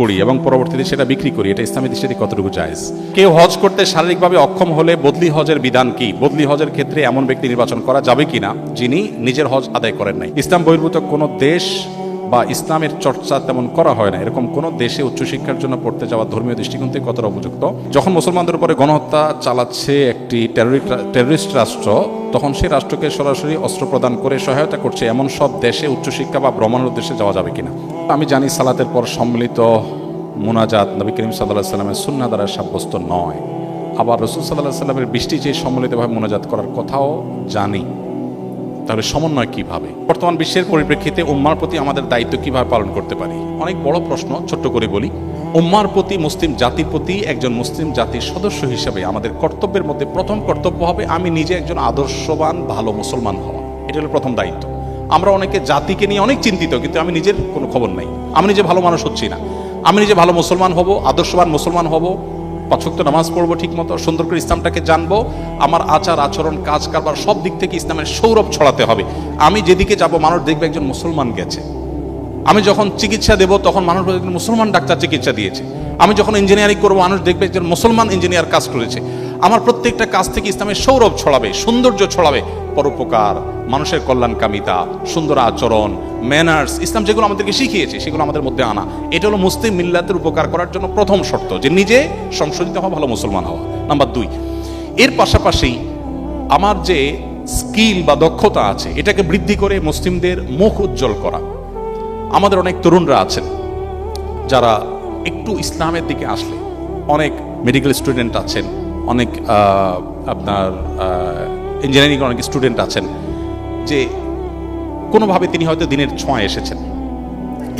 পড়ি এবং পরবর্তীতে সেটা বিক্রি করি, এটা ইসলামী দৃষ্টিতে কতটুকু জায়েজ? কেউ হজ করতে শারীরিকভাবে অক্ষম হলে বদলি হজের বিধান কি? বদলি হজের ক্ষেত্রে এমন ব্যক্তি নির্বাচন করা যাবে কিনা? যিনি নিজের হজ আদায় করেন নাই। ইসলাম বহির্ভূত কোনো দেশ বা ইসলামের চর্চা তেমন করা হয় না। এরকম কোনো দেশে উচ্চশিক্ষার জন্য পড়তে যাওয়া ধর্মীয় দৃষ্টিকোণ থেকে কতটা উপযুক্ত? যখন মুসলমানদের উপরে গণহত্যা চালাচ্ছে একটি টেররিস্ট রাষ্ট্র, তখন সেই রাষ্ট্রকে সরাসরি অস্ত্র প্রদান করে সহায়তা করছে। এমন সব দেশে উচ্চশিক্ষা বা ভ্রমণের উদ্দেশ্যে যাওয়া যাবে কিনা? আমি জানি সালাতের পর সম্মিলিত মোনাজাত নবী করিম সাল্লাহ সাল্লামের সুন্না দ্বারা সাব্যস্ত নয়। আবার রসুল সাল্লাহ সাল্লামের বৃষ্টি যে সম্মিলিতভাবে মোনাজাত করার কথাও জানি। তাহলে সমন্বয় কীভাবে? বর্তমান বিশ্বের পরিপ্রেক্ষিতে উম্মার প্রতি আমাদের দায়িত্ব কীভাবে পালন করতে পারি? অনেক বড় প্রশ্ন, ছোট্ট করে বলি। উম্মার প্রতি মুসলিম জাতির প্রতি একজন মুসলিম জাতির সদস্য হিসেবে আমাদের কর্তব্যের মধ্যে প্রথম কর্তব্য হবে আমি নিজে একজন আদর্শবান, ভালো মুসলমান হওয়া। এটা হলো প্রথম দায়িত্ব। আমরা অনেকে জাতিকে নিয়ে অনেক চিন্তিত, কিন্তু আমি নিজের কোনো খবর নাই। আমি নিজে ভালো মানুষ হচ্ছি না। আমি নিজে ভালো মুসলমান হব, আদর্শবান মুসলমান হব পাঁচক্ত নামাজ পড়ব ঠিক মতো সুন্দর করে ইসলামটাকে জানব, আমার আচার, আচরণ, কাজ কারবার সব দিক থেকে ইসলামের সৌরভ ছড়াতে হবে। আমি যেদিকে যাব, মানুষ দেখবে একজন মুসলমান গেছে। আমি যখন চিকিৎসা দেব, তখন মানুষ মুসলমান ডাক্তার চিকিৎসা দিয়েছে। আমি যখন ইঞ্জিনিয়ারিং করব, মানুষ দেখবে একজন মুসলমান ইঞ্জিনিয়ার কাজ করেছে। আমার প্রত্যেকটা কাজ থেকে ইসলামের সৌরভ ছড়াবে, সৌন্দর্য ছড়াবে। পরোপকার, মানুষের কল্যাণকামিতা, সুন্দর আচরণ ম্যানার্স ইসলাম যেগুলো আমাদেরকে শিখিয়েছে, সেগুলো আমাদের মধ্যে আনা। এটা হলো মুসলিম মিল্লাতের উপকার করার জন্য প্রথম শর্ত, যে নিজে সংশোধিত হওয়া, ভালো মুসলমান হওয়া। নাম্বার দুই, এর পাশাপাশি আমার যে স্কিল বা দক্ষতা আছে, এটাকে বৃদ্ধি করে মুসলিমদের মুখ উজ্জ্বল করা। আমাদের অনেক তরুণরা আছেন, যারা একটু ইসলামের দিকে আসলে, অনেক মেডিকেল স্টুডেন্ট আছেন অনেক আপনার ইঞ্জিনিয়ারিং অনেক স্টুডেন্ট আছেন যে কোনোভাবে তিনি হয়তো দিনের ছোঁয়া এসেছেন।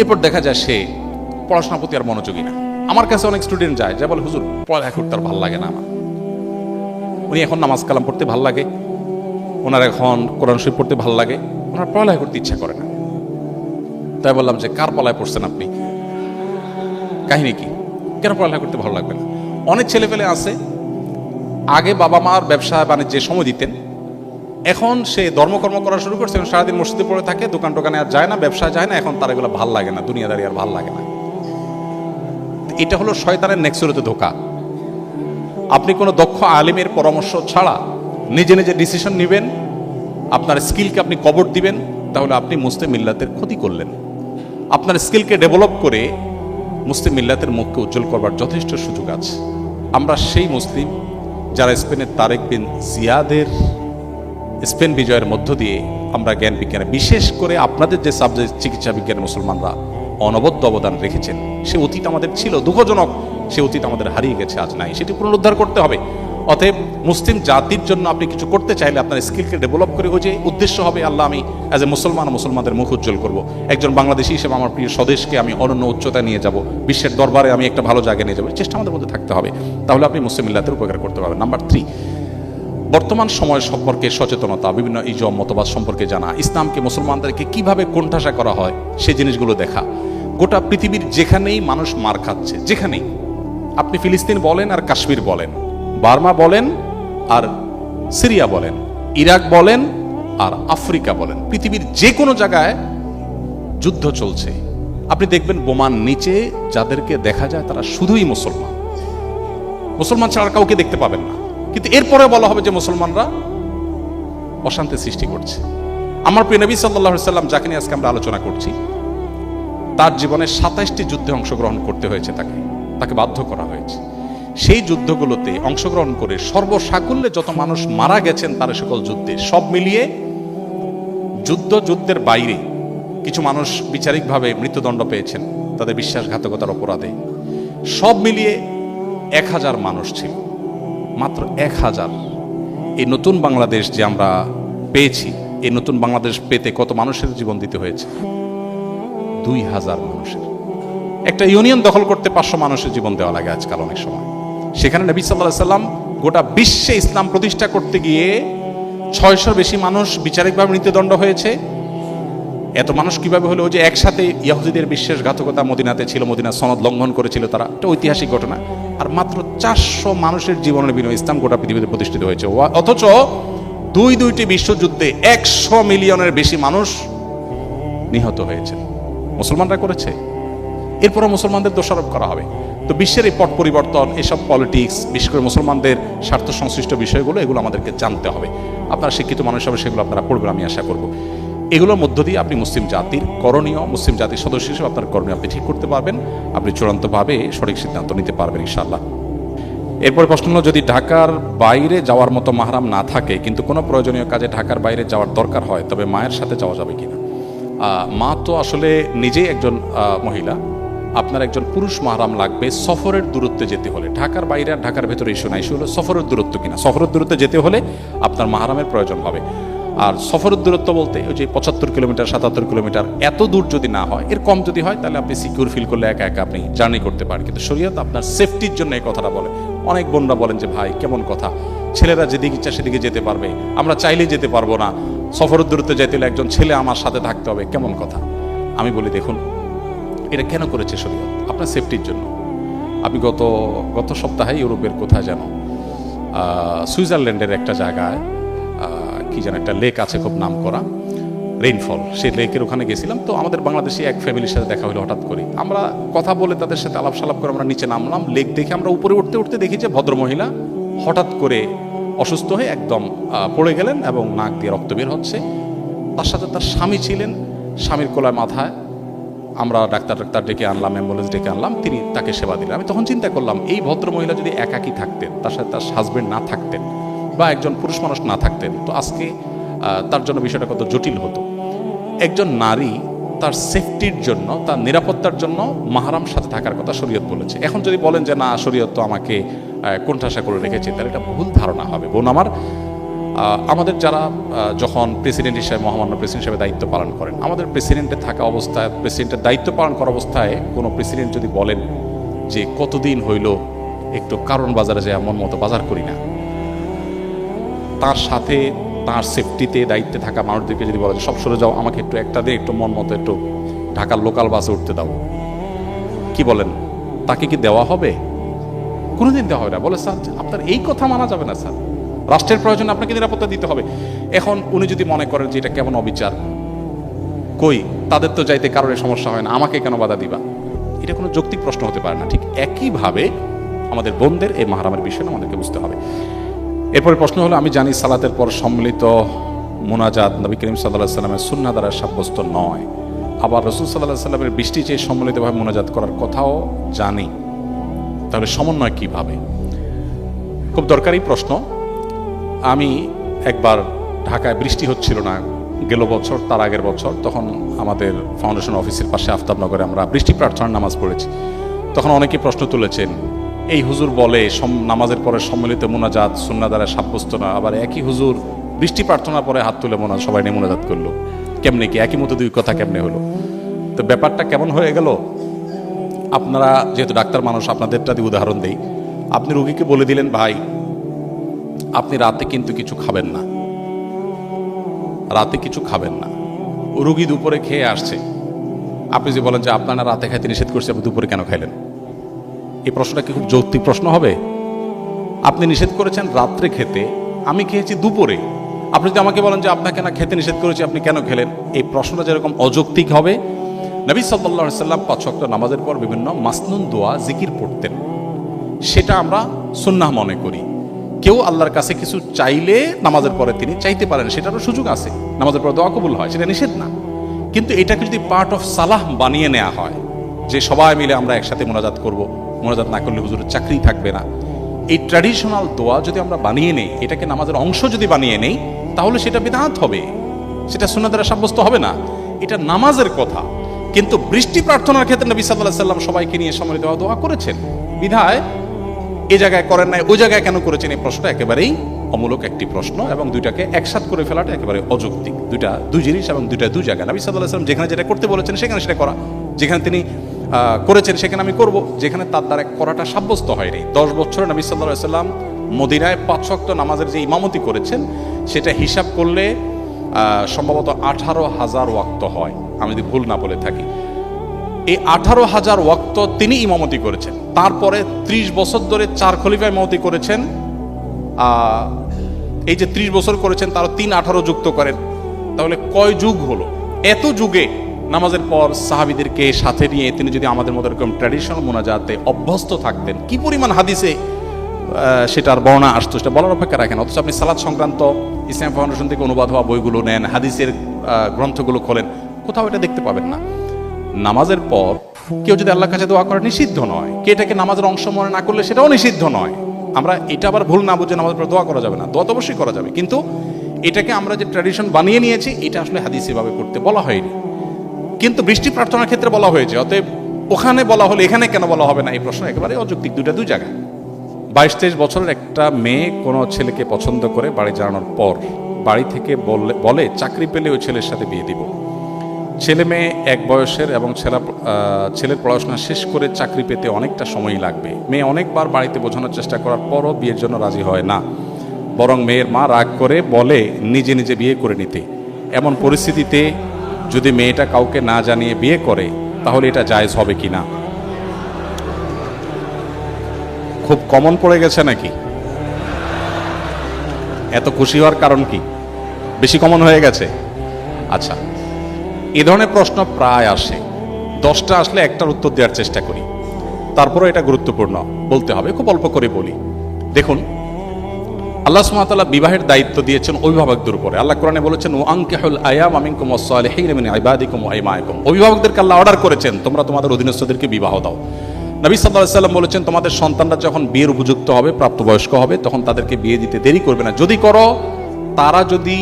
এরপর দেখা যায় সে পড়াশোনার প্রতি আর মনোযোগী না। আমার কাছে অনেক স্টুডেন্ট যায়, যা বলে, হুজুর, পড়ালেখা করতে আর ভালো লাগে না আমার। উনি এখন নামাজ কালাম পড়তে ভালো লাগে। ওনার এখন কোরআন শরীফ পড়তে ভালো লাগে। ওনার পড়ালেখা করতে ইচ্ছা করে না। তাই বললাম যে, কার পলায় পড়ছেন আপনি? কাহিনী কি? কেন পড়ালেখা করতে ভালো লাগবে না? অনেক ছেলেপেলে আছে আগে বাবা মার ব্যবসা বাণিজ্যে সময় দিতেন। এখন সে ধর্মকর্ম করা শুরু করছে এবং সারাদিন মসজিদে পড়ে থাকে, দোকান টোকানে আর যায় না, ব্যবসা যায় না, এখন তার এগুলো ভালো লাগে না, দুনিয়াদারি আর ভালো লাগে না। এটা হলো শয়তানের নেক্সুরতে ধোকা। আপনি কোনো দক্ষ আলিমের পরামর্শ ছাড়া নিজে নিজে ডিসিশন নেবেন, আপনার স্কিলকে আপনি কবর দিবেন, তাহলে আপনি মুসলিম মিল্লাতের ক্ষতি করলেন। আপনার স্কিলকে ডেভেলপ করে মুসলিম মিল্লাতের মুখকে উজ্জ্বল করবার যথেষ্ট সুযোগ আছে। আমরা সেই মুসলিম যারা স্পেনের তারেক বিন জিয়াদের, স্পেন বিজয়ের মধ্য দিয়ে আমরা জ্ঞান বিজ্ঞানে, বিশেষ করে আপনাদের যে সাবজেক্ট চিকিৎসা বিজ্ঞানে মুসলমানরা অনবদ্য অবদান রেখেছেন, সে অতীত আমাদের ছিল দুঃখজনক, সে অতীত আমাদের হারিয়ে গেছে, আজ নাই। সেটি পুনরুদ্ধার করতে হবে। অতএব মুসলিম জাতির জন্য আপনি কিছু করতে চাইলে আপনার স্কিলকে ডেভেলপ করে ওই যে উদ্দেশ্য হবে, আল্লাহ আমি অ্যাজ এ মুসলমান মুসলমানদের মুখ উজ্জ্বল করব। একজন বাংলাদেশি হিসেবে আমার প্রিয় স্বদেশকে আমি অনন্য উচ্চতায় নিয়ে যাব, বিশ্বের দরবারে আমি একটা ভালো জায়গায় নিয়ে যাব চেষ্টা আমাদের মধ্যে থাকতে হবে। তাহলে আপনি মুসলিম মিল্লাতের উপকার করতে পারবেন। নাম্বার থ্রি বর্তমান সময় সম্পর্কে সচেতনতা, বিভিন্ন ইজম, মতবাদ সম্পর্কে জানা, ইসলামকে মুসলমানদেরকে কীভাবে কোণঠাসা করা হয়, সেই জিনিসগুলো দেখা। গোটা পৃথিবীর যেখানেই মানুষ মার খাচ্ছে, যেখানেই। আপনি ফিলিস্তিন বলেন আর কাশ্মীর বলেন বার্মা বলেন আর সিরিয়া বলেন, ইরাক বলেন আর আফ্রিকা বলেন। পৃথিবীর যে কোনো জায়গায় যুদ্ধ চলছে। আপনি দেখবেন বোমার নিচে যাদেরকে দেখা যায় তারা শুধুই মুসলমান। মুসলমান ছাড়া কাউকে দেখতে পাবেন না। কিন্তু এরপরে বলা হবে যে মুসলমানরা অশান্তি সৃষ্টি করছে। আমার প্রিয় নবী সাল্লাহ সাল্লাম যাকে নিয়ে আজকে আমরা আলোচনা করছি, তার জীবনে সাতাইশটি যুদ্ধে অংশগ্রহণ করতে হয়েছে তাকে। তাকে বাধ্য করা হয়েছে। সেই যুদ্ধগুলোতে অংশগ্রহণ করে সর্বসাকুল্যে যত মানুষ মারা গেছেন তার সকল যুদ্ধে সব মিলিয়ে যুদ্ধ, যুদ্ধের বাইরে কিছু মানুষ বিচারিকভাবে মৃত্যুদণ্ড পেয়েছেন তাদের বিশ্বাসঘাতকতার অপরাধে। সব মিলিয়ে এক হাজার মানুষ ছিল। মাত্র এক হাজার। এই নতুন বাংলাদেশ যে আমরা পেয়েছি, এই নতুন বাংলাদেশ পেতে কত মানুষের জীবন দিতে হয়েছে? দুই হাজার মানুষের। একটা ইউনিয়ন দখল করতে পাঁচশো মানুষের জীবন দেওয়া লাগে আজকাল অনেক সময়। সেখানে নবী সাল্লাহ সাল্লাম গোটা বিশ্বে ইসলাম প্রতিষ্ঠা করতে গিয়ে ছয়শোর বেশি মানুষ বিচারিকভাবে মৃত্যুদণ্ড হয়েছে। এত মানুষ কীভাবে হলো যে একসাথে ইয়াহুদিদের বিশ্বাসঘাতকতা মদিনাতে ছিল, মদিনা সনদ লঙ্ঘন করেছিল তারা? এটা ঐতিহাসিক ঘটনা। আর মাত্র চারশো মানুষের জীবনের বিনিময়ে ইসলাম গোটা পৃথিবীতে প্রতিষ্ঠিত হয়েছে। অথচ দুই দুইটি বিশ্বযুদ্ধে একশো মিলিয়নের বেশি মানুষ নিহত হয়েছে। মুসলমানরা করেছে। এরপরও মুসলমানদের দোষারোপ করা হবে। তো বিশ্বের এই পট পরিবর্তন, এসব পলিটিক্স বিশেষ করে মুসলমানদের স্বার্থ সংশ্লিষ্ট বিষয়গুলো, এগুলো আমাদেরকে জানতে হবে। আপনারা শিক্ষিত মানুষ হবে, সেগুলো আপনারা পড়বেন, আমি আশা করব। এগুলোর মধ্য দিয়ে আপনি মুসলিম জাতির করণীয়, মুসলিম জাতির সদস্য হিসেবে আপনার করণীয় আপনি ঠিক করতে পারবেন, আপনি চূড়ান্তভাবে সঠিক সিদ্ধান্ত নিতে পারবেন, ইনশাআল্লাহ। এরপর প্রশ্ন হলো, যদি ঢাকার বাইরে যাওয়ার মতো মাহারাম না থাকে, কিন্তু কোনো প্রয়োজনীয় কাজে ঢাকার বাইরে যাওয়ার দরকার হয়, তবে মায়ের সাথে যাওয়া যাবে কিনা? মা তো আসলে নিজেই একজন মহিলা। আপনার একজন পুরুষ মাহারাম লাগবে, সফরের দূরত্বে যেতে হলে। ঢাকার বাইরে আর ঢাকার ভেতরে ইস্যু না ইস্যু হলো সফরের দূরত্ব কিনা। সফরের দূরত্বে যেতে হলে আপনার মাহারামের প্রয়োজন হবে। আর সফরের দূরত্ব বলতে, ওই যে পঁচাত্তর কিলোমিটার, সাতাত্তর কিলোমিটার, এত দূর যদি না হয়, এর কম যদি হয়, তাহলে আপনি সিকিউর ফিল করলে একা একা আপনি জার্নি করতে পারেন। কিন্তু শরীয়ত আপনার সেফটির জন্য এই কথাটা বলে। অনেক বোনরা বলেন যে, ভাই, কেমন কথা? ছেলেরা যেদিকে ইচ্ছা সেদিকে যেতে পারবে। আমরা চাইলেই যেতে পারব না। সফরের দূরত্বে যেতে হলে একজন ছেলে আমার সাথে থাকতে হবে। কেমন কথা? আমি বলি, দেখুন এটা কেন করেছে শরীয়ত? আপনার সেফটির জন্য। আমি গত গত সপ্তাহে ইউরোপের কোথায় যেন সুইজারল্যান্ডের একটা জায়গায় কি যেন একটা লেক আছে খুব নাম করা রেইনফল সেই লেকের ওখানে গেছিলাম। তো আমাদের বাংলাদেশি এক ফ্যামিলির সাথে দেখা হলো হঠাৎ করে আমরা কথা বলে তাদের সাথে আলাপ সালাপ করে আমরা নিচে নামলাম। লেক দেখে আমরা উপরে উঠতে উঠতে দেখি যে ভদ্রমহিলা হঠাৎ করে অসুস্থ হয়ে একদম পড়ে গেলেন এবং নাক দিয়ে রক্ত বের হচ্ছে। তার সাথে তার স্বামী ছিলেন, স্বামীর কোলায় মাথায়। আমরা ডাক্তার ডাক্তার ডেকে আনলাম, অ্যাম্বুলেন্স ডেকে আনলাম, তিনি তাকে সেবা দিলেন। আমি তখন চিন্তা করলাম, এই ভদ্রমহিলা যদি একাকী থাকতেন, তার সাথে তার হাজবেন্ড না থাকতেন বা একজন পুরুষ মানুষ না থাকতেন, তো আজকে তার জন্য বিষয়টা কত জটিল হতো। একজন নারী তার সেফটির জন্য, তার নিরাপত্তার জন্য মাহারাম সাথে থাকার কথা শরীয়ত বলেছে। এখন যদি বলেন যে, না, শরীয়ত তো আমাকে কোণঠাসা করে রেখেছে, তাহলে এটা ভুল ধারণা হবে। বোন আমার আমাদের যারা যখন প্রেসিডেন্ট হিসেবে, মহামান্য প্রেসিডেন্ট হিসেবে দায়িত্ব পালন করেন, আমাদের প্রেসিডেন্টে থাকা অবস্থায় প্রেসিডেন্টের দায়িত্ব পালন করা অবস্থায় কোনো প্রেসিডেন্ট যদি বলেন যে কতদিন হইল একটু কারণ বাজারে যে এমন মতো বাজার করি না, তার সাথে তার সেফটিতে দায়িত্বে থাকা মানুষদেরকে যদি বলা যায় সব সরে যাও, আমাকে একটু একটা দিয়ে একটু মন মতো একটু ঢাকার লোকাল বাসে উঠতে দাও। কি বলেন? তাকে কি দেওয়া হবে? কোনোদিন দেওয়া হবে না। বলে, স্যার, আপনার এই কথা মানা যাবে না, স্যার। রাষ্ট্রের প্রয়োজনে আপনাকে নিরাপত্তা দিতে হবে। এখন উনি যদি মনে করেন যে এটা কেমন অবিচার, কই? তাদের তো যাইতে কারোর সমস্যা হয় না, আমাকে কেন বাধা দিবা? এটা কোনো যৌক্তিক প্রশ্ন হতে পারে না। ঠিক একইভাবে আমাদের বোনদের এই মাহারামের বিষয়টা আমাদেরকে বুঝতে হবে। এরপরে প্রশ্ন হলো, আমি জানি সালাতের পর সম্মিলিত মোনাজাত নবী করিম সাল্লাহ সাল্লামের সুন্না দ্বারা সাব্যস্ত নয়। আবার রসুল সাল্লাহ সাল্লামের বৃষ্টি চেয়ে সম্মিলিতভাবে মোনাজাত করার কথাও জানি। তাহলে সমন্বয় কীভাবে? খুব দরকারি প্রশ্ন। আমি একবার ঢাকায় বৃষ্টি হচ্ছিল না, গেল বছর, তার আগের বছর, তখন আমাদের ফাউন্ডেশন অফিসের পাশে আফতাবনগরে আমরা বৃষ্টি প্রার্থনার নামাজ পড়েছি। তখন অনেকেই প্রশ্ন তুলেছেন, এই হুজুর বলে নামাজের পরে সম্মিলিত মোনাজাত সুন্না দ্বারা সাব্যস্ত না, আবার একই হুজুর বৃষ্টি প্রার্থনার পরে হাত তুলে মোনা, সবাই নিয়ে মোনাজাত করল। কেমনে কি? একই মতো দুই কথা কেমনে হলো? তো ব্যাপারটা কেমন হয়ে গেল? আপনারা, যেহেতু ডাক্তার মানুষ, আপনাদেরটা দিয়ে উদাহরণ দেই। আপনি রুগীকে বলে দিলেন, ভাই আপনি রাতে কিন্তু কিছু খাবেন না। রাতে কিছু খাবেন না। রুগী দুপুরে খেয়ে আসছে। আপনি যে বলেন যে আপনারা রাতে খাইতে নিষেধ করছে, আপনি দুপুরে কেন খাইলেন? এই প্রশ্নটা কি খুব যৌক্তিক প্রশ্ন হবে? আপনি নিষেধ করেছেন রাত্রে খেতে, আমি খেয়েছি দুপুরে। আপনি যদি আমাকে বলেন যে আপনাকে না খেতে নিষেধ করেছি, আপনি কেন খেলেন? এই প্রশ্নটা যেরকম অযৌক্তিক হবে, নবী সাল্লাহ সাল্লাম পাঁচ নামাজের পর বিভিন্ন মাসনুন দোয়া, জিকির পড়তেন। সেটা আমরা সুন্নাহ মনে করি। কেউ আল্লাহর কাছে কিছু চাইলে নামাজের পরে তিনি চাইতে পারেন, সেটারও সুযোগ আছে। নামাজের পরে দোয়া কবুল হয়, সেটা নিষেধ না। কিন্তু এটাকে যদি পার্ট অফ সালাহ বানিয়ে নেওয়া হয়, যে সবাই মিলে আমরা একসাথে মোনাজাত করব, মোনাজাত না করলে হুজুরের চাকরি থাকবে না। এই ট্র্যাডিশনাল দোয়া যদি আমরা বানিয়ে নেই, এটাকে নামাজের অংশ যদি বানিয়ে নেই, তাহলে সেটা বেদাত হবে। সেটা সুন্নাহ দ্বারা সাব্যস্ত হবে না। এটা নামাজের কথা। কিন্তু বৃষ্টি প্রার্থনার ক্ষেত্রে নবী সাল্লাহ সাল্লাম সবাইকে নিয়ে সম্মিলিত হওয়া দোয়া করেছেন। বিধায় এ জায়গায় করেন নাই ওই জায়গায় কেন করেছেন? এই প্রশ্নটা একেবারেই অমূলক একটি প্রশ্ন এবং দুইটাকে একসাথ করে ফেলাটা একেবারে অযৌক্তিক। দুইটা, দুই জিনিস এবং দুইটা দুই জায়গায় নবী সাল্লাহ সাল্লাম যেখানে যেটা করতে বলেছেন, সেখানে সেটা করা। যেখানে তিনি করেছেন, সেখানে আমি করব। যেখানে তার দ্বারা করাটা সাব্যস্ত হয়নি। দশ বছরে নবী সাল্লাহ সাল্লাম মদিনায় পাঁচ শক্ত নামাজের যে ইমামতি করেছেন, সেটা হিসাব করলে সম্ভবত আঠারো হাজার ওয়াক্ত হয়। আমি যদি ভুল না বলে থাকি। এই আঠারো হাজার ওয়াক্ত তিনি ইমামতি করেছেন। তারপরে ত্রিশ বছর ধরে চার খলিফা ইমামতি করেছেন। এই যে ত্রিশ বছর করেছেন তার তিন আঠারো যুক্ত করেন। তাহলে কয় যুগ হলো? এত যুগে নামাজের পর সাহাবিদেরকে সাথে নিয়ে তিনি যদি আমাদের মতো এরকম ট্র্যাডিশনাল মোনাজাতে অভ্যস্ত থাকতেন, কি পরিমাণ হাদিসে সেটার বর্ণনা আসতো? সেটা বলার অপেক্ষা রাখেন। অথচ আপনি সালাদ সংক্রান্ত ইসলাম ফাউন্ডেশন থেকে অনুবাদ হওয়া বইগুলো নেন, হাদিসের গ্রন্থগুলো খোলেন, কোথাও এটা দেখতে পাবেন না। নামাজের পর কেউ যদি আল্লাহর কাছে দোয়া করে, নিষিদ্ধ নয়। কে এটাকে নামাজের অংশ মনে না করলে সেটাও নিষিদ্ধ নয়। আমরা এটা আবার ভুল না বুঝে নামাজের পর দোয়া করা যাবে না। দোয়া তো অবশ্যই করা যাবে। কিন্তু এটাকে আমরা যে ট্র্যাডিশন বানিয়ে নিয়েছি, এটা আসলে হাদিস এভাবে করতে বলা হয়নি। কিন্তু বৃষ্টি প্রার্থনার ক্ষেত্রে বলা হয়েছে, অতএব ওখানে বলা হলে এখানে কেন বলা হবে না? এই প্রশ্ন একেবারে অযৌক্তিক, দুইটা দুই জায়গায়। বাইশ তেইশ বছরের একটা মেয়ে কোনো ছেলেকে পছন্দ করে বাড়ি জানানোর পর বাড়ি থেকে বলে, চাকরি পেলে ওই ছেলের সাথে বিয়ে দিব। ছেলে মেয়ে এক বয়সের এবং ছেলা ছেলের পড়াশোনা শেষ করে চাকরি পেতে অনেকটা সময় লাগবে। মেয়ে অনেকবার বাড়িতে বোঝানোর চেষ্টা করার পরও বিয়ের জন্য রাজি হয় না। বরং মেয়ের মা রাগ করে বলে, নিজে নিজে বিয়ে করে নিতে। এমন পরিস্থিতিতে যদি মেয়েটা কাউকে না জানিয়ে বিয়ে করে, তাহলে এটা জায়েজ হবে কি না? খুব কমন পড়ে গেছে নাকি? এত খুশি হওয়ার কারণ কি? বেশি কমন হয়ে গেছে? আচ্ছা। এ ধরনের প্রশ্ন প্রায় আসে। দশটা আসলে একটার উত্তর দেওয়ার চেষ্টা করি। তারপরে এটা গুরুত্বপূর্ণ, বলতে হবে, খুব অল্প করে বলি। দেখুন, আল্লাহ সুমাতাল্লাহ বিবাহের দায়িত্ব দিয়েছেন অভিভাবকদের উপরে। আল্লাহ কোরআনে বলেছেন ও আঙ্কেহুল আয়াম আমিনকুম ওয়াসসালিহিন মিন ইবাদিকুম ওয়া ইমাইকুম অভিভাবকদেরকে আল্লাহ অর্ডার করেছেন, তোমরা তোমাদের অধীনস্থদেরকে বিবাহ দাও। নবী আলাইহি সাল্লাম বলেছেন, তোমাদের সন্তানরা যখন বিয়ের উপযুক্ত হবে, প্রাপ্তবয়স্ক হবে, তখন তাদেরকে বিয়ে দিতে দেরি করবে না। যদি করো, তারা যদি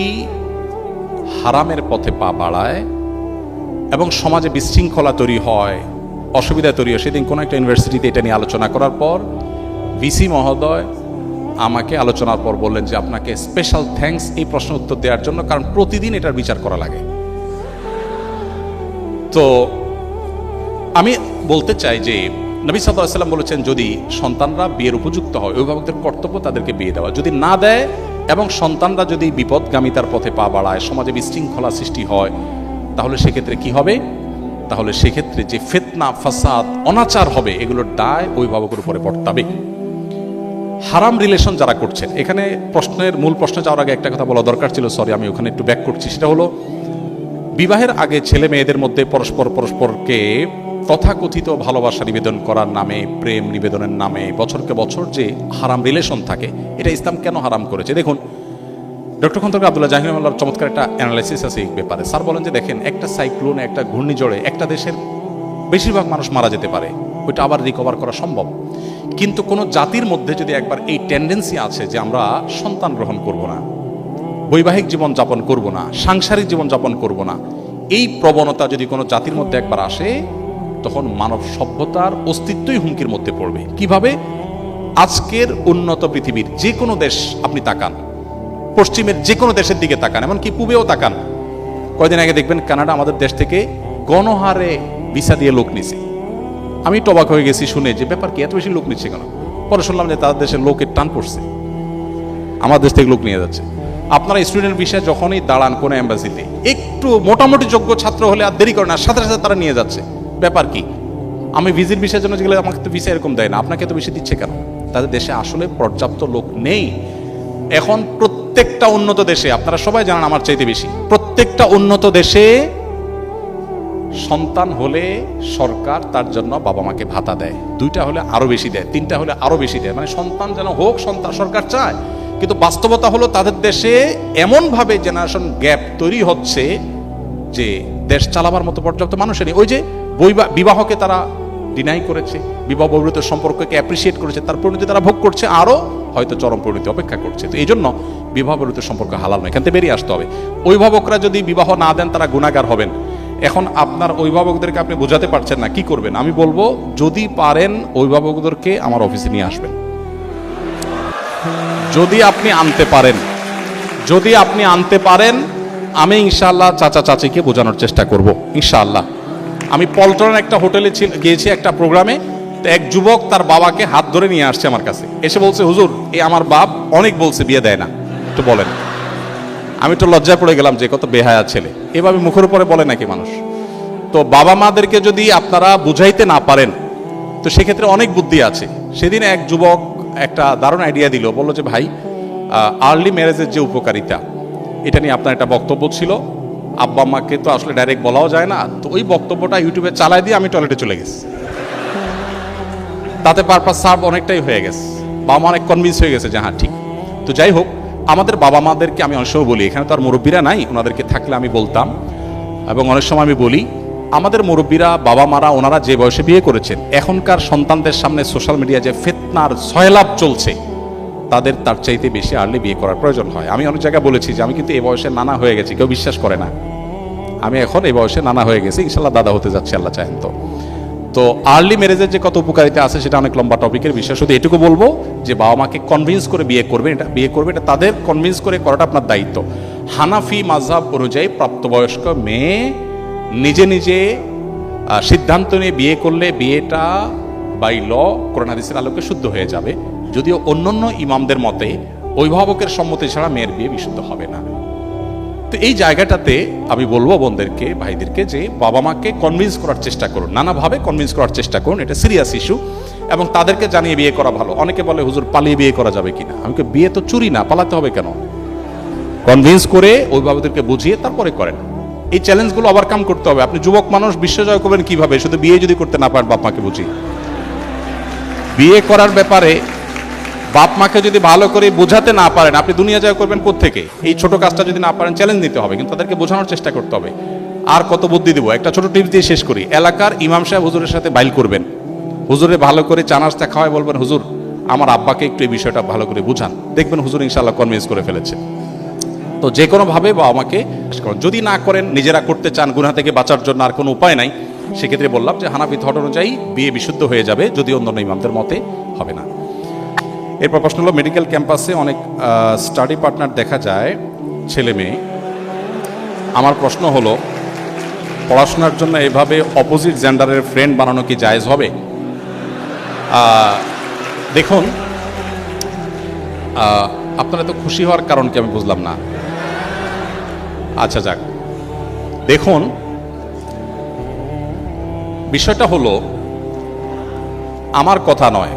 হারামের পথে পা বাড়ায় এবং সমাজে বিশৃঙ্খলা তৈরি হয়, অসুবিধা তৈরি হয়। সেদিন কোনো একটা ইউনিভার্সিটিতে এটা নিয়ে আলোচনা করার পর ভিসি মহোদয় আমাকে আলোচনার পর বললেন যে আপনাকে স্পেশাল থ্যাঙ্কস এই প্রশ্ন উত্তর দেওয়ার জন্য, কারণ প্রতিদিন এটার বিচার করা লাগে। তো আমি বলতে চাই যে নবী সাল্লাম বলেছেন, যদি সন্তানরা বিয়ের উপযুক্ত হয়, অভিভাবকদের কর্তব্য তাদেরকে বিয়ে দেওয়া। যদি না দেয় এবং সন্তানরা যদি বিপদগামিতার পথে পা বাড়ায়, সমাজে বিশৃঙ্খলা সৃষ্টি হয় তাহলে সেক্ষেত্রে কি হবে? তাহলে সেক্ষেত্রে যে ফেতনা, ফাসাদ, অনাচার হবে এগুলোর দায় অভিভাবকের উপরে বর্তাবে। হারাম রিলেশন যারা করছেন, এখানে প্রশ্নের মূল প্রশ্ন যাওয়ার আগে একটা কথা বলা দরকার ছিল সরি আমি ওখানে একটু ব্যাক করছি, সেটা হলো, বিবাহের আগে ছেলে মেয়েদের মধ্যে পরস্পর পরস্পরকে তথাকথিত ভালোবাসা নিবেদন করার নামে, প্রেম নিবেদনের নামে, বছরকে বছর যে হারাম রিলেশন থাকে, এটা ইসলাম কেন হারাম করেছে? দেখুন ডক্টর খন্দকার আব্দুল্লাহ জাহির আল্লাহর চমৎকার একটা অ্যানালাইসিস আছে এই ব্যাপারে। স্যার বলেন যে, দেখেন, একটা সাইক্লোন একটা ঘূর্ণিঝড়ে একটা দেশের বেশিরভাগ মানুষ মারা যেতে পারে। ওইটা আবার রিকভার করা সম্ভব। কিন্তু কোনো জাতির মধ্যে যদি একবার এই টেন্ডেন্সি আছে যে, আমরা সন্তান গ্রহণ করব না, বৈবাহিক জীবন যাপন করব না, সাংসারিক জীবন যাপন করব না, এই প্রবণতা যদি কোনো জাতির মধ্যে একবার আসে, তখন মানব সভ্যতার অস্তিত্বই হুমকির মধ্যে পড়বে। কীভাবে? আজকের উন্নত পৃথিবীর যে কোনো দেশ আপনি তাকান। পশ্চিমের যে কোনো দেশের দিকে তাকান, এমনকি পূবেও তাকান। কয়দিন আগে দেখবেন কানাডা আমাদের দেশ থেকে গণহারে ভিসা দিয়ে লোক নিছে। আমি একটু অবাক হয়ে গেছি শুনে যে ব্যাপার কি, এত বেশি লোক নিচ্ছে কেন? পরে শুনলাম যে তাদের দেশের লোকের টান পড়ছে। আমার দেশ থেকে লোক নিয়ে যাচ্ছে। আপনারা স্টুডেন্ট বিষয়ে যখনই দাঁড়ান কোনো এম্বাসিতে একটু মোটামুটি যোগ্য ছাত্র হলে আর দেরি করে না, সাথে সাথে তারা নিয়ে যাচ্ছে। ব্যাপার কি? আমি ভিজিট বিষয়ের জন্য গেলে আমাকে তো ভিসা এরকম দেয় না, আপনাকে তো বেশি দিচ্ছে কেন? তাদের দেশে আসলে পর্যাপ্ত লোক নেই। এখন প্রত্যেকটা উন্নত দেশে, আপনারা সবাই জানেন আমার চাইতে বেশি, প্রত্যেকটা উন্নত দেশে সন্তান হলে সরকার তার জন্য বাবা মাকে ভাতা দেয়। দুইটা হলে আরও বেশি দেয়, তিনটা হলে আরও বেশি দেয়। মানে সন্তান যেন হোক, সন্তান সরকার চায়। কিন্তু বাস্তবতা হলো তাদের দেশে এমনভাবে জেনারেশন গ্যাপ তৈরি হচ্ছে যে দেশ চালাবার মতো পর্যাপ্ত মানুষের নেই। ওই যে বৈবা- বিবাহকে তারা ডিনাই করেছে বিবাহ বহির্ভূত সম্পর্ককে অ্যাপ্রিসিয়েট করেছে, তার পরিণতি তারা ভোগ করছে আরও হয়তো চরম পরিণতি অপেক্ষা করছে। তো এই জন্য বিবাহ বহির্ভূত সম্পর্ক হালাল নয়, এখান থেকে বেরিয়ে আসতে হবে। অভিভাবকরা যদি বিবাহ না দেন, তারা গুণাগার হবেন। এখন আপনার অভিভাবকদেরকে আপনি বোঝাতে পারছেন না, কি করবেন? আমি বলব, যদি পারেন, অভিভাবকদেরকে আমার অফিসে নিয়ে আসবেন। যদি আপনি আনতে পারেন, যদি আপনি আনতে পারেন, আমি ইনশাআল্লাহ চাচা চাচিকে বোঝানোর চেষ্টা করব, ইনশাআল্লাহ। আমি পল্টন একটা হোটেলে গিয়েছি একটা প্রোগ্রামে, তো এক যুবক তার বাবাকে হাত ধরে নিয়ে আসছে আমার কাছে। এসে বলছে, হুজুর এই আমার বাপ অনেক বলছে বিয়ে দেয় না। একটু বলেন। আমি একটু লজ্জায় পড়ে গেলাম যে কত বেহায়া ছেলে। এভাবে মুখের উপরে বলে নাকি মানুষ? তো বাবা মাদেরকে যদি আপনারা বুঝাইতে না পারেন, তো সেক্ষেত্রে অনেক বুদ্ধি আছে। সেদিন এক যুবক একটা দারুণ আইডিয়া দিল। বলল যে, ভাই আর্লি ম্যারেজের যে উপকারিতা, এটা নিয়ে আপনার একটা বক্তব্য ছিল। আব্বা আম্মাকে তো আসলে ডাইরেক্ট বলাও যায় না। তো ওই বক্তব্যটা ইউটিউবে চালাই দিয়ে আমি টয়লেটে চলে গেছি। তাতে পারপাস সার্ভ অনেকটাই হয়ে গেছে। বাবা মা অনেক কনভিন্স হয়ে গেছে যে হ্যাঁ ঠিক। তো যাই হোক, আমাদের বাবা মাদেরকে আমি অনেক সময় বলি, এখানে তো আর মুরব্বীরা নাই, ওনাদেরকে থাকলে আমি বলতাম। এবং অনেক সময় আমি বলি, আমাদের মুরব্বীরা, বাবা মারা, ওনারা যে বয়সে বিয়ে করেছেন, এখনকার সন্তানদের সামনে সোশ্যাল মিডিয়া যে ফেতনার সয়লাভ চলছে, তাদের তার চাইতে বেশি আর্লি বিয়ে করার প্রয়োজন হয়। আমি অনেক জায়গায় বলেছি যে আমি কিন্তু এই বয়সে নানা হয়ে গেছি, কেউ বিশ্বাস করে না। আমি এখন এই বয়সে নানা হয়ে গেছি, ইনশাল্লাহ দাদা হতে যাচ্ছে, আল্লাহ চাহেন তো। তো আর্লি ম্যারেজের যে কত উপকারিতা আছে সেটা অনেক লম্বা টপিকের বিষয়। শুধু এটুকু বলব যে বাবা মাকে কনভিন্স করে বিয়ে করবেন এটা বিয়ে করবে, এটা তাদের কনভিন্স করে করাটা আপনার দায়িত্ব। হানাফি মাঝহাব অনুযায়ী প্রাপ্তবয়স্ক মেয়ে নিজে নিজে সিদ্ধান্ত নিয়ে বিয়ে করলে বিয়েটা বাই ল কোরআন হাদিসের আলোকে শুদ্ধ হয়ে যাবে। যদিও অন্যান্য ইমামদের মতে অভিভাবকের সম্মতি ছাড়া মেয়ের বিয়ে বিশুদ্ধ হবে না। তো এই জায়গাটাতে আমি বলব বোনদেরকে ভাইদেরকে যে বাবা মাকে কনভিন্স করার চেষ্টা করুন। নানাভাবে কনভিন্স করার চেষ্টা করুন। এটা সিরিয়াস ইস্যু এবং তাদেরকে জানিয়ে বিয়ে করা ভালো। অনেকে বলে হুজুর পালিয়ে বিয়ে করা যাবে কিনা? আমি বলি, বিয়ে তো চুরি না পালাতে হবে কেন? কনভিন্স করে অভিভাবকদেরকে বুঝিয়ে তারপরে করেন। এই চ্যালেঞ্জগুলো ওভারকাম করতে হবে। আপনি যুবক মানুষ বিশ্বজয় করবেন কীভাবে? শুধু বিয়ে যদি করতে না পারেন বাপ মাকে বুঝিয়ে। বিয়ে করার ব্যাপারে বাপ মাকে যদি ভালো করে বোঝাতে না পারেন, আপনি দুনিয়া জয় করবেন থেকে এই ছোট কাজটা যদি না পারেন চ্যালেঞ্জ নিতে হবে, কিন্তু তাদেরকে বোঝানোর চেষ্টা করতে হবে। আর কত বুদ্ধি দেবো? একটা ছোট টিপস দিয়ে শেষ করি। এলাকার ইমাম সাহেব হুজুরের সাথে বাইল করবেন। হুজুরে ভালো করে চানাচটা খাওয়ায় বলবেন, হুজুর, আমার আব্বাকে একটু এই বিষয়টা ভালো করে বুঝান। দেখবেন হুজুর ইনশাল্লাহ কনভিন্স করে ফেলেছে। তো যে কোনোভাবে বাবা মাকে যদি না করেন, নিজেরা করতে চান গুনা থেকে বাঁচার জন্য আর কোনো উপায় নাই, সেক্ষেত্রে বললাম যে হানাফি থট অনুযায়ী বিয়ে বিশুদ্ধ হয়ে যাবে যদি অন্যান্য ইমামদের মতে হবে না। এরপর প্রশ্ন হলো মেডিকেল ক্যাম্পাসে অনেক স্টাডি পার্টনার দেখা যায়, ছেলে মেয়ে। আমার প্রশ্ন হলো, পড়াশোনার জন্য এভাবে অপোজিট জেন্ডারের ফ্রেন্ড বানানো কি জায়েজ হবে? দেখুন আপনারা তো খুশি হওয়ার কারণ কি আমি বুঝলাম না। আচ্ছা যাক, দেখুন, বিষয়টা হলো, আমার কথা নয়,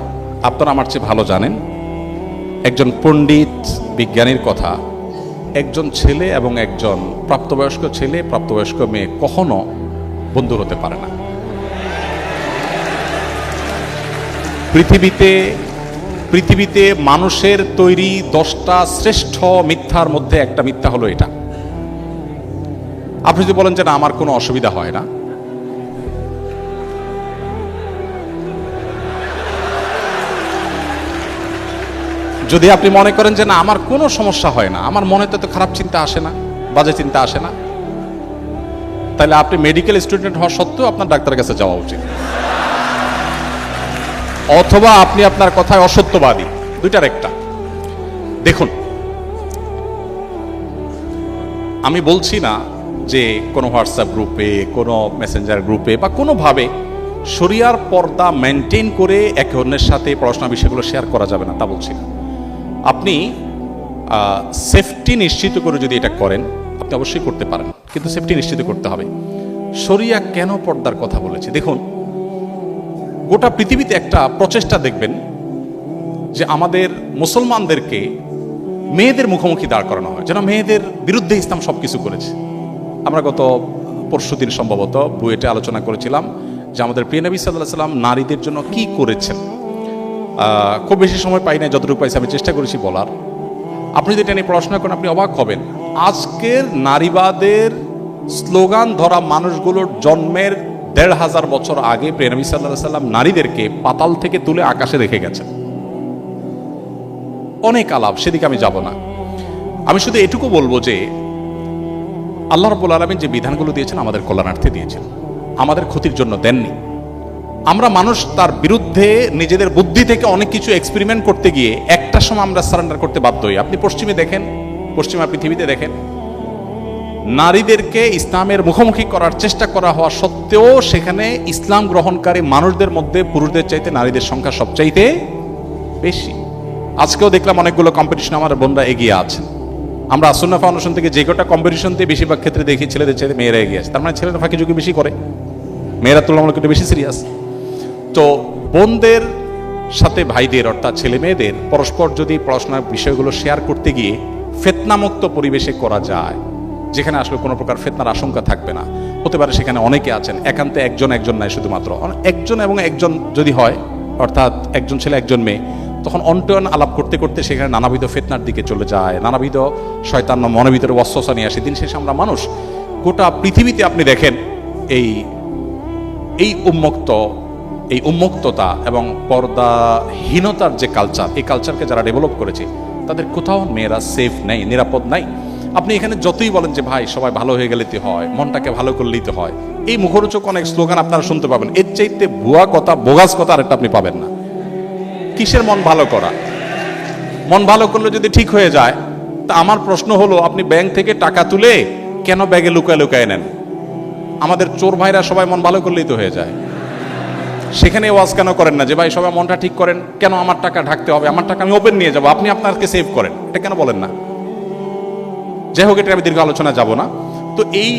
আপনারা আমার চেয়ে ভালো জানেন। একজন পণ্ডিত বিজ্ঞানীর কথা, একজন ছেলে এবং একজন প্রাপ্তবয়স্ক ছেলে, প্রাপ্তবয়স্ক মেয়ে কখনো বন্ধু হতে পারে না। পৃথিবীতে পৃথিবীতে মানুষের তৈরি দশটা শ্রেষ্ঠ মিথ্যার মধ্যে একটা মিথ্যা হলো এটা। আপনি যদি বলেন যে না, আমার কোনো অসুবিধা হয় না যদি আপনি মনে করেন যে না, আমার কোনো সমস্যা হয় না, আমার মনে তো এত খারাপ চিন্তা আসে না, বাজে চিন্তা আসে না, তাহলে আপনি মেডিকেল স্টুডেন্ট হওয়া সত্ত্বেও আপনার ডাক্তারের কাছে যাওয়া উচিত। অথবা আপনি আপনার কথায় অসত্যবাদী, দুইটার একটা। দেখুন, আমি বলছি না যে কোনো হোয়াটসঅ্যাপ গ্রুপে কোনো মেসেঞ্জার গ্রুপে বা কোনোভাবে শরিয়ার পর্দা মেনটেন করে একে অন্যের সাথে পড়াশোনা বিষয়গুলো শেয়ার করা যাবে না, তা বলছি না। আপনি সেফটি নিশ্চিত করে যদি এটা করেন, আপনি অবশ্যই করতে পারেন। কিন্তু সেফটি নিশ্চিত করতে হবে। শরিয়া কেন পর্দার কথা বলেছে? দেখুন, গোটা পৃথিবীতে একটা প্রচেষ্টা দেখবেন যে আমাদের মুসলমানদেরকে মেয়েদের মুখোমুখি দাঁড় করানো হয়। যেন মেয়েদের বিরুদ্ধে ইসলাম সব কিছু করেছে। আমরা গত পরশু দিন সম্ভবত বুয়েটে আলোচনা করেছিলাম যে আমাদের প্রিয় নবী সাল্লাহ সাল্লাম নারীদের জন্য কি করেছেন। খুব বেশি সময় পাই না যতটুকু পাইছি, আমি চেষ্টা করেছি বলার। আপনি যদি এটা নিয়ে পড়াশোনা করেন, আপনি অবাক হবেন। আজকের নারীবাদের স্লোগান ধরা মানুষগুলোর জন্মের দেড় হাজার বছর আগে প্রেনবী সাল্লাহ সাল্লাম নারীদেরকে পাতাল থেকে তুলে আকাশে রেখে গেছেন। অনেক আলাপ, সেদিকে আমি যাব না। আমি শুধু এটুকু বলব যে, আল্লাহ রব্বুল আলমিন যে বিধানগুলো দিয়েছেন, আমাদের কল্যাণার্থে দিয়েছেন। আমাদের ক্ষতির জন্য দেননি। আমরা মানুষ তার বিরুদ্ধে নিজেদের বুদ্ধি থেকে অনেক কিছু এক্সপেরিমেন্ট করতে গিয়ে একটা সময় আমরা সারেন্ডার করতে বাধ্য হই। আপনি পশ্চিমে দেখেন, পশ্চিমা পৃথিবীতে দেখেন, নারীদেরকে ইসলামের মুখোমুখি করার চেষ্টা করা হওয়া সত্ত্বেও সেখানে ইসলাম গ্রহণকারী মানুষদের মধ্যে পুরুষদের চাইতে নারীদের সংখ্যা সবচাইতে বেশি। আজকেও দেখলাম অনেকগুলো কম্পিটিশন আমার বোনরা এগিয়ে আছেন। আমরা আসন্না ফাউন্ডেশন থেকে যে কটা কম্পিটিশন দিয়ে বেশিরভাগ ক্ষেত্রে দেখি ছেলেদের চাইতে মেয়েরা এগিয়ে আছে। তার মানে ছেলেরা ফাঁকি ঝুঁকি বেশি করে। মেয়েরা তুলনামূলক একটু বেশি সিরিয়াস তো বোনদের সাথে ভাইদের অর্থাৎ ছেলে মেয়েদের পরস্পর যদি পড়াশোনার বিষয়গুলো শেয়ার করতে গিয়ে ফেতনামুক্ত পরিবেশে করা যায়, যেখানে আসলে কোনো প্রকার ফেতনার আশঙ্কা থাকবে না। হতে পারে সেখানে অনেকে আছেন, একান্তে একজন একজন নাই শুধুমাত্র। একজন এবং একজন যদি হয়, অর্থাৎ একজন ছেলে, একজন মেয়ে, তখন অন্টন আলাপ করতে করতে সেখানে নানাবিধ ফেতনার দিকে চলে যায়, নানাবিধ মনের ভিতরে অস্বসা নিয়ে আসে। দিন শেষে আমরা মানুষ গোটা পৃথিবীতে আপনি দেখেন, এই এই উন্মুক্ত এই উন্মুক্ততা এবং পর্দাহীনতার যে কালচার এই কালচারকে যারা ডেভেলপ করেছে, তাদের কোথাও মেয়েরা সেফ নেই, নিরাপদ নাই। আপনি এখানে যতই বলেন যে, ভাই, সবাই ভালো হয়ে গেলে তো হয়, মনটাকে ভালো করলেই তো হয়। এই মুখরোচক অনেক স্লোগান আপনারা শুনতে পাবেন। এর চাইতে ভুয়া কথা বোগাস কথা আরেকটা আপনি পাবেন না। কিসের মন ভালো করা? মন ভালো করলে যদি ঠিক হয়ে যায়, তা আমার প্রশ্ন হলো, আপনি ব্যাংক থেকে টাকা তুলে কেন ব্যাগে লুকায় লুকায় নেন? আমাদের চোর ভাইরা সবাই মন ভালো করলেই তো হয়ে যায়। সেখানে ওয়াজ কেন করেন না? যে, ভাই, সবাই মনটা ঠিক করেন, কেন আমার টাকা ঢাকতে হবে? আমার টাকা আমি ওপেন নিয়ে যাব। আপনি আপনাকে সেভ করেন। এটা কেন বলেন না? যাই হোক এটা আমি দীর্ঘ আলোচনা যাব না। তো এই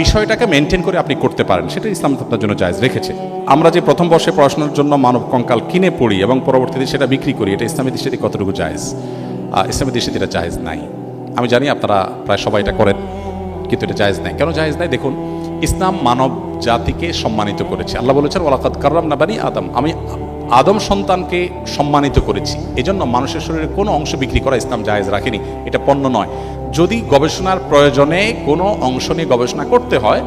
বিষয়টাকে মেনটেন করে আপনি করতে পারেন। সেটা ইসলাম আপনার জন্য জায়জ রেখেছে। আমরা যে প্রথম বর্ষে পড়াশোনার জন্য মানব কঙ্কাল কিনে পড়ি এবং পরবর্তীতে সেটা বিক্রি করি, এটা ইসলামী দৃষ্টিতে কতটুকু জায়েজ? ইসলামী দৃষ্টিতে এটা জায়েজ নাই। আমি জানি আপনারা প্রায় সবাই এটা করেন, কিন্তু এটা জায়েজ নাই। কেন জায়েজ নাই? দেখুন ইসলাম মানব জাতিকে সম্মানিত করেছে। আল্লাহ বলেছেন ওলাকাত কার্রাম না বানি আদম। আমি আদম সন্তানকে সম্মানিত করেছি। এজন্য মানুষের শরীরে কোনো অংশ বিক্রি করা ইসলাম জায়েজ রাখেনি। এটা পণ্য নয়। যদি গবেষণার প্রয়োজনে কোনো অংশ নিয়ে গবেষণা করতে হয়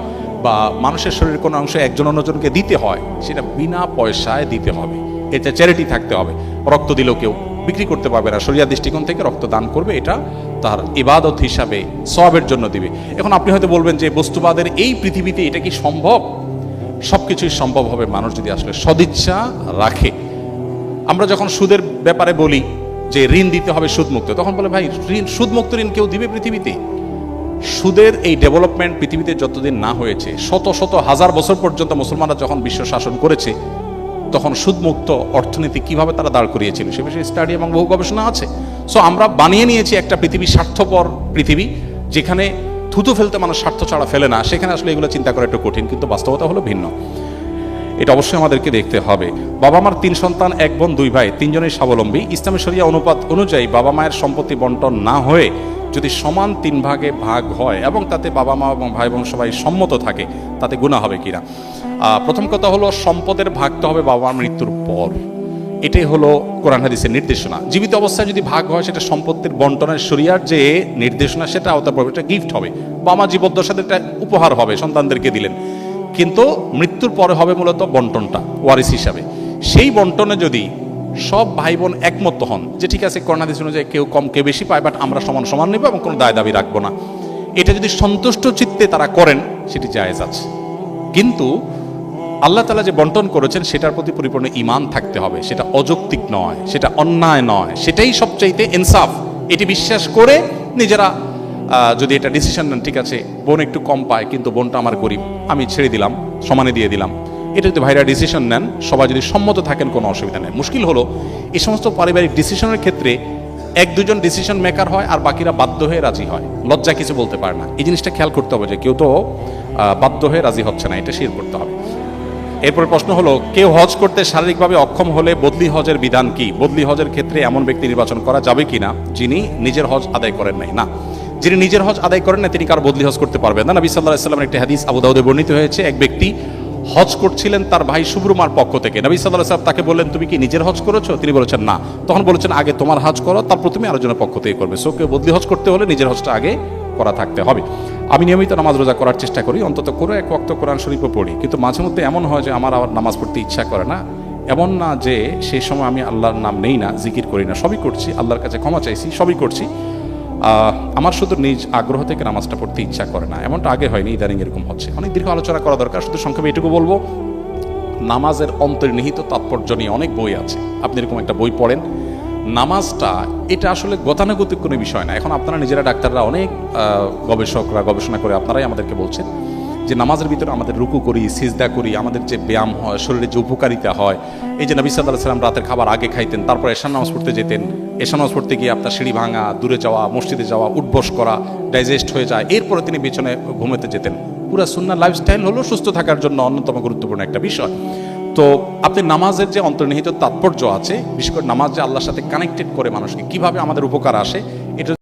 বা মানুষের শরীরের কোনো অংশ একজন অন্যজনকে দিতে হয়, সেটা বিনা পয়সায় দিতে হবে। এটা চ্যারিটি থাকতে হবে। রক্ত দিল কেউ বিক্রি করতে পারবে না। শরিয়া দৃষ্টিকোণ থেকে রক্ত দান করবে, এটা তার ইবাদত হিসাবে সবের জন্য দিবে। এখন আপনি হয়তো বলবেন যে, বস্তুবাদের এই পৃথিবীতে এটা কি সম্ভব? সব কিছুই সম্ভব হবে মানুষ যদি আসলে সদিচ্ছা রাখে। আমরা যখন সুদের ব্যাপারে বলি যে, ঋণ দিতে হবে সুদমুক্ত, তখন বলে, ভাই, ঋণ, সুদমুক্ত ঋণ কেউ দিবে পৃথিবীতে? সুদের এই ডেভেলপমেন্ট পৃথিবীতে যতদিন না হয়েছে, শত শত হাজার বছর পর্যন্ত মুসলমানরা যখন বিশ্ব শাসন করেছে তখন সুদমুক্ত অর্থনীতি কীভাবে তারা দাঁড় করিয়েছিল সে বিষয়ে স্টাডি এবং বহু গবেষণা আছে। সো আমরা বানিয়ে নিয়েছি একটা পৃথিবী স্বার্থপর পৃথিবী, যেখানে থুতু ফেলতে মানুষ স্বার্থ ছাড়া ফেলে না। সেখানে আসলে এগুলো চিন্তা করা একটু কঠিন, কিন্তু বাস্তবতা হলো ভিন্ন। এটা অবশ্যই আমাদেরকে দেখতে হবে। বাবা মার তিন সন্তান, এক বোন, দুই ভাই তিনজনের স্বাবলম্বী। ইসলামী শরিয়া অনুপাত অনুযায়ী বাবা মায়ের সম্পত্তি বন্টন না হয়ে যদি সমান তিন ভাগে ভাগ হয়, এবং তাতে বাবা মা এবং ভাই বোন সবাই সম্মত থাকে, তাতে গুণা হবে কিনা? প্রথম কথা হলো, সম্পদের ভাগ তো হবে বাবা মার মৃত্যুর পর। এটাই হলো কোরআন হাদিসের নির্দেশনা। জীবিত অবস্থায় যদি ভাগ হয়, সেটা সম্পত্তির বন্টনের শরিয়ার যে নির্দেশনা, সেটা আওতা পড়বে এটা গিফট হবে। বাবা মা জীবদ্দশাতে একটা উপহার হবে, সন্তানদেরকে দিলেন। কিন্তু মৃত্যুর পরে হবে মূলত বন্টনটা ওয়ারিস হিসাবে। সেই বন্টনে যদি সব ভাই বোন একমত হন যে ঠিক আছে করোনাদিস অনুযায়ী কেউ কম, কেউ বেশি পায় বাট আমরা সমান সমান নেব এবং কোনো দায় দাবি রাখব না। এটা যদি সন্তুষ্ট চিত্তে তারা করেন, সেটি জায়েজ আছে। কিন্তু আল্লাহ তালা যে বন্টন করেছেন, সেটার প্রতি পরিপূর্ণ ইমান থাকতে হবে। সেটা অযৌক্তিক নয়, সেটা অন্যায় নয়, সেটাই সবচাইতে ইনসাফ। এটি বিশ্বাস করে নিজেরা যদি এটা ডিসিশন নেন, ঠিক আছে, বোন একটু কম পায়, কিন্তু বোনটা আমার গরিব, আমি ছেড়ে দিলাম, সমানে দিয়ে দিলাম। এটা যদি ভাইরা ডিসিশন নেন, সবাই যদি সম্মত থাকেন, কোনো অসুবিধা নেই। মুশকিল হলো, এই সমস্ত পারিবারিক ডিসিশনের ক্ষেত্রে এক, দুজন ডিসিশন মেকার হয় আর বাকিরা বাধ্য হয়ে রাজি হয়। লজ্জা কিছু বলতে পারে না। এই জিনিসটা খেয়াল করতে হবে যে কেউ তো বাধ্য হয়ে রাজি হচ্ছে না, এটা শেয়ার করতে হবে। এরপরে প্রশ্ন হলো, কেউ হজ করতে শারীরিকভাবে অক্ষম হলে বদলি হজের বিধান কি? বদলি হজের ক্ষেত্রে এমন ব্যক্তি নির্বাচন করা যাবে কিনা? যিনি নিজের হজ আদায় করেন নাই। না, যিনি নিজের হজ আদায় করেন না তিনি কার বদলি হজ করতে পারবেন না? নবী সাল্লাহ সাল্লামের একটি হাদিস আবু দাউদে বর্ণিত হয়েছে, এক ব্যক্তি হজ করছিলেন তার ভাই সুব্রমার পক্ষ থেকে। নবী সাল্লাহ সাল্লাম তাকে বললেন, তুমি কি নিজের হজ করেছ? তিনি বলেছেন, না। তখন বলেছেন, আগে তোমার হজ করো তারপর তুমি আরেকজনের পক্ষ থেকে করবে। সো কেউ বদলি হজ করতে হলে নিজের হজটা আগে করা থাকতে হবে। আমি নিয়মিত নামাজ রোজা করার চেষ্টা করি, অন্তত করে এক ওয়াক্ত কোরআন শরীফও পড়ি। কিন্তু মাঝে মধ্যে এমন হয় যে আমার আবার নামাজ পড়তে ইচ্ছা করে না। এমন না যে সেই সময় আমি আল্লাহর নাম নেই না, জিকির করি না। সবই করছি, আল্লাহর কাছে ক্ষমা চাইছি, সবই করছি। আমার শুধু নিজ আগ্রহ থেকে নামাজটা পড়তে ইচ্ছা করে না। এমনটা আগে হয়নি, ইদানিং এরকম হচ্ছে। অনেক দীর্ঘ আলোচনা করা দরকার, শুধু সংক্ষেপে এটুকু বলব, নামাজের অন্তর্নিহিত তাৎপর্য নিয়ে অনেক বই আছে। আপনি এরকম একটা বই পড়েন। নামাজটা, এটা আসলে গতানুগতিক কোনো বিষয় না। এখন আপনারা নিজেরা ডাক্তাররা, অনেক গবেষকরা, গবেষণা করে আপনারাই আমাদেরকে বলছেন যে নামাজের ভিতরে আমাদের রুকু করি, সিজদা করি, আমাদের যে ব্যায়াম হয়, শরীরে যে উপকারিতা হয়, এই যে নবী সাল্লাহ সাল্লাম রাতের খাবার আগে খাইতেন, তারপর এশান নামাজ পড়তে যেতেন এশান নামাজ পড়তে গিয়ে আপনার সিঁড়ি ভাঙা, দূরে যাওয়া, মসজিদে যাওয়া, উঠবস করা ডাইজেস্ট হয়ে যায়, এরপরে তিনি বিছনে ঘুমোতে যেতেন। পুরা সুন্না লাইফস্টাইল হলো সুস্থ থাকার জন্য অন্যতম গুরুত্বপূর্ণ একটা বিষয়। তো আপনি নামাজের যে অন্তর্নিহিত তাৎপর্য আছে, বিশেষ করে নামাজ যে আল্লাহর সাথে কানেক্টেড করে মানুষকে, কীভাবে আমাদের উপকার আসে, এটা